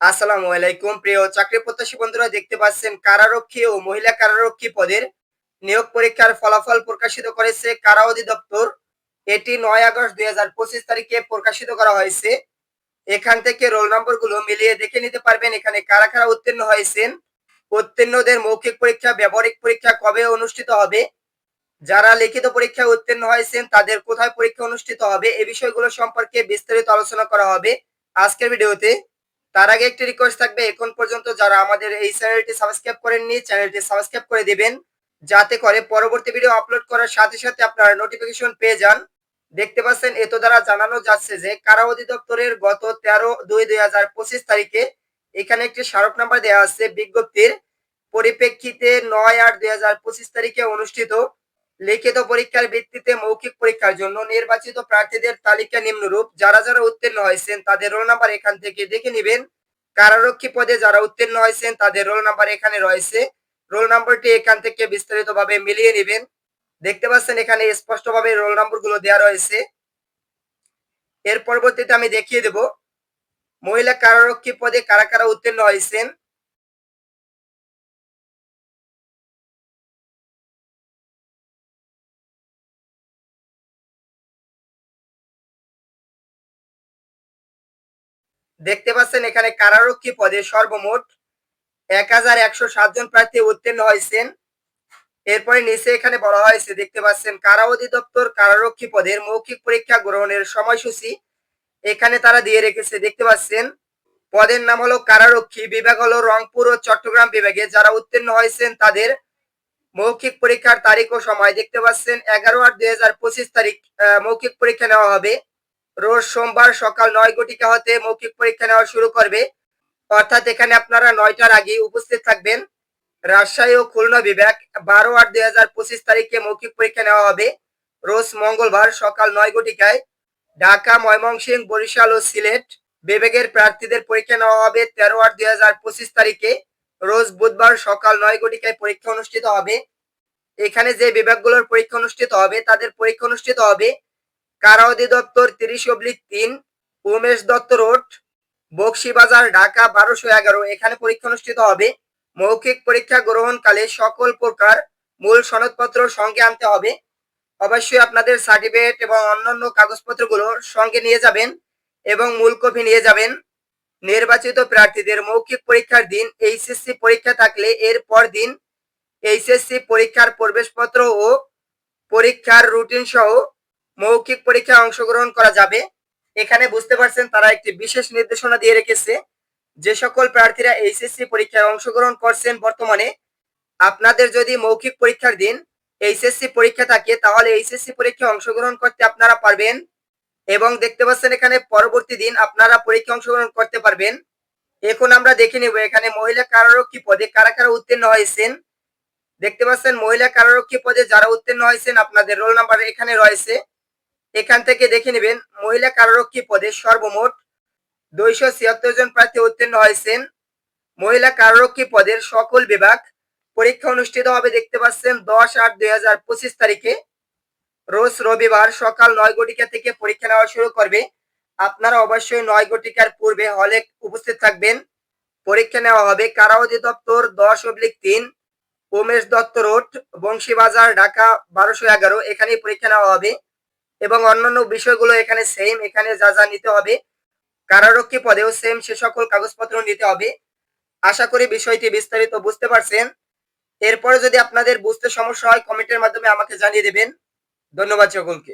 আসসালামু আলাইকুম। প্রিয় চাকরি প্রত্যাশী বন্ধুরা, দেখতে পাচ্ছেন কারারক্ষী ও মহিলা কারারক্ষী পদের নিয়োগ পরীক্ষার ফলাফল প্রকাশিত করেছে কারা অধিদপ্তর। এটি নয় আগস্ট দুই হাজার পঁচিশ তারিখে প্রকাশিত করা হয়েছে। এখান থেকে রোল নম্বরগুলো মিলিয়ে দেখে নিতে পারবেন এখানে কারা কারা উত্তীর্ণ হয়েছেন। উত্তীর্ণদের মৌখিক পরীক্ষা, ব্যবহারিক পরীক্ষা কবে অনুষ্ঠিত হবে? যারা লিখিত পরীক্ষায় উত্তীর্ণ হয়েছেন, তাদের কোথায় পরীক্ষা অনুষ্ঠিত হবে? এ বিষয়গুলো সম্পর্কে বিস্তারিত আলোচনা করা হবে আজকের ভিডিওতে। তার আগে একটি রিকোয়েস্ট থাকবে, এখন পর্যন্ত যারা আমাদের এই চ্যানেলটি সাবস্ক্রাইব করেননি, চ্যানেলটি সাবস্ক্রাইব করে দিবেন, যাতে করে পরবর্তী ভিডিও আপলোড করার সাথে সাথে আপনারা নোটিফিকেশন পেয়ে যান। দেখতে পাচ্ছেন, এত দ্বারা জানানো যাচ্ছে যে কারা অধিদপ্তরের গত তেরো দুই দুই হাজার পঁচিশ তারিখে এখানে একটি স্মারক নাম্বার দেওয়া আছে বিজ্ঞপ্তির পরিপ্রেক্ষিতে নয় আট দুই হাজার পঁচিশ তারিখে অনুষ্ঠিত। লিখিত পরীক্ষার ভিত্তিতে মৌখিক পরীক্ষার জন্য নির্বাচিত প্রার্থীদের তালিকা নিম্নরূপ। যারা যারা উত্তীর্ণ হয়েছেন, তাদের রোল নাম্বার এখান থেকে দেখে নেবেন। কারারক্ষী পদে যারা উত্তীর্ণ হয়েছেন, তাদের রোল নাম্বার এখানে রয়েছে। রোল নাম্বারটি এখান থেকে বিস্তারিতভাবে মিলিয়ে নেবেন। দেখতে পাচ্ছেন এখানে স্পষ্টভাবে রোল নাম্বারগুলো দেওয়া রয়েছে। এর পরবর্তীতে আমি দেখিয়ে দেব, মহিলা কারারক্ষী পদে কারা কারা উত্তীর্ণ হয়েছেন। দেখতে পাচ্ছেন এখানে কারারক্ষী পদে সর্বমোট এক হাজার একশো সাতজন প্রার্থী উত্তীর্ণ হয়েছেন। এরপরে নিচে এখানে বলা হয়েছে, দেখতে পাচ্ছেন কারা অধিদপ্তর কারারক্ষী পদের মৌখিক পরীক্ষা গ্রহণের সময়সূচি এখানে তারা দিয়ে রেখেছে। দেখতে পাচ্ছেন পদের নাম হলো কারারক্ষী বিভাগ হলো রংপুর ও চট্টগ্রাম বিভাগে। যারা উত্তীর্ণ হয়েছেন তাদের মৌখিক পরীক্ষার তারিখ ও সময়। দেখতে পাচ্ছেন এগারো আট দুই তারিখ মৌখিক পরীক্ষা নেওয়া হবে। রোজ সোমবার সকাল নয় ঘটিকা হতে মৌখিক পরীক্ষা নেওয়া শুরু করবে। অর্থাৎ এখানে আপনারা নয়টার আগে উপস্থিত থাকবেন। রাজশাহী ও খুলনা বিভাগ বারো আট দুই হাজার পঁচিশ তারিখে মৌখিক পরীক্ষা নেওয়া হবে। রোজ মঙ্গলবার সকাল নয় ঘটিকায় ঢাকা, ময়মনসিংহ, বরিশাল ও সিলেট বিভাগের প্রার্থীদের পরীক্ষা নেওয়া হবে তেরো আট দুই হাজার পঁচিশ তারিখে। রোজ বুধবার সকাল নয় ঘটিকায় পরীক্ষা অনুষ্ঠিত হবে। এখানে যে বিভাগগুলোর পরীক্ষা অনুষ্ঠিত হবে, তাদের পরীক্ষা অনুষ্ঠিত হবে কারা অধিদপ্তর তিরিশ অব্লিক তিন, উমেশ দত্ত রোড বক্সিবাজার ঢাকা বারোশো এগারো। এখানে পরীক্ষা অনুষ্ঠিত হবে। মৌখিক পরীক্ষা গ্রহণকালে সকল প্রকার মূল সনদপত্র সঙ্গে আনতে হবে। অবশ্যই আপনাদের সার্টিফিকেট এবং অন্যান্য কাগজপত্রগুলো সঙ্গে নিয়ে যাবেন এবং মূল কপি নিয়ে যাবেন। নির্বাচিত প্রার্থীদের মৌখিক পরীক্ষার দিন, এইচএসসি পরীক্ষা থাকলে এর পর দিন এইচএসসি পরীক্ষার প্রবেশপত্র ও পরীক্ষার রুটিন সহ মৌখিক পরীক্ষায় অংশগ্রহণ করা যাবে। এখানে বুঝতে পারছেন তারা একটি বিশেষ নির্দেশনা দিয়ে রেখেছে। যে সকল প্রার্থীরা এইচএসসি পরীক্ষায় অংশগ্রহণ করছেন বর্তমানে, আপনাদের যদি মৌখিক পরীক্ষার দিন এইচএসসি পরীক্ষা থাকে, তাহলে এইচএসসি পরীক্ষায় অংশগ্রহণ করতে আপনারা পারবেন এবং দেখতে পাচ্ছেন এখানে পরবর্তী দিন আপনারা পরীক্ষা অংশগ্রহণ করতে পারবেন। এখন আমরা দেখে নিব এখানে মহিলা কারারক্ষী পদে কারা কারা উত্তীর্ণ হয়েছেন। দেখতে পাচ্ছেন মহিলা কারারক্ষী পদে যারা উত্তীর্ণ হয়েছেন, আপনাদের রোল নাম্বার এখানে রয়েছে। এখান থেকে দেখে নেবেন, মহিলা কারারক্ষী পদে সর্বমোট দুইশো ছিয়াত্তর জন প্রার্থী উত্তীর্ণ হয়েছেন। মহিলা কারারক্ষী পদের সকল বিভাগ পরীক্ষা অনুষ্ঠিত হবে, দেখতে পাচ্ছেন দশ আট দুই হাজার পঁচিশ তারিখে। রোজ রবিবার সকাল নয় ঘটিকা থেকে পরীক্ষা নেওয়া শুরু করবে। আপনারা অবশ্যই নয় ঘটিকার পূর্বে হলে উপস্থিত থাকবেন। পরীক্ষা নেওয়া হবে কারা অধিদপ্তর দশ অব্লিক তিন, উমেশ দত্ত রোড, বংশীবাজার, ঢাকা বারোশো এগারো। এখানেই পরীক্ষা নেওয়া হবে। এবং অন্যান্য বিষয়গুলো এখানে সেম এখানে যা যা নিতে হবে, কারারক্ষী পদেও সেম সে সকল কাগজপত্র নিতে হবে। আশা করি বিষয়টি বিস্তারিত বুঝতে পারছেন। এরপরে যদি আপনাদের বুঝতে সমস্যা হয় কমেন্টের মাধ্যমে আমাকে জানিয়ে দেবেন। ধন্যবাদ সকলকে।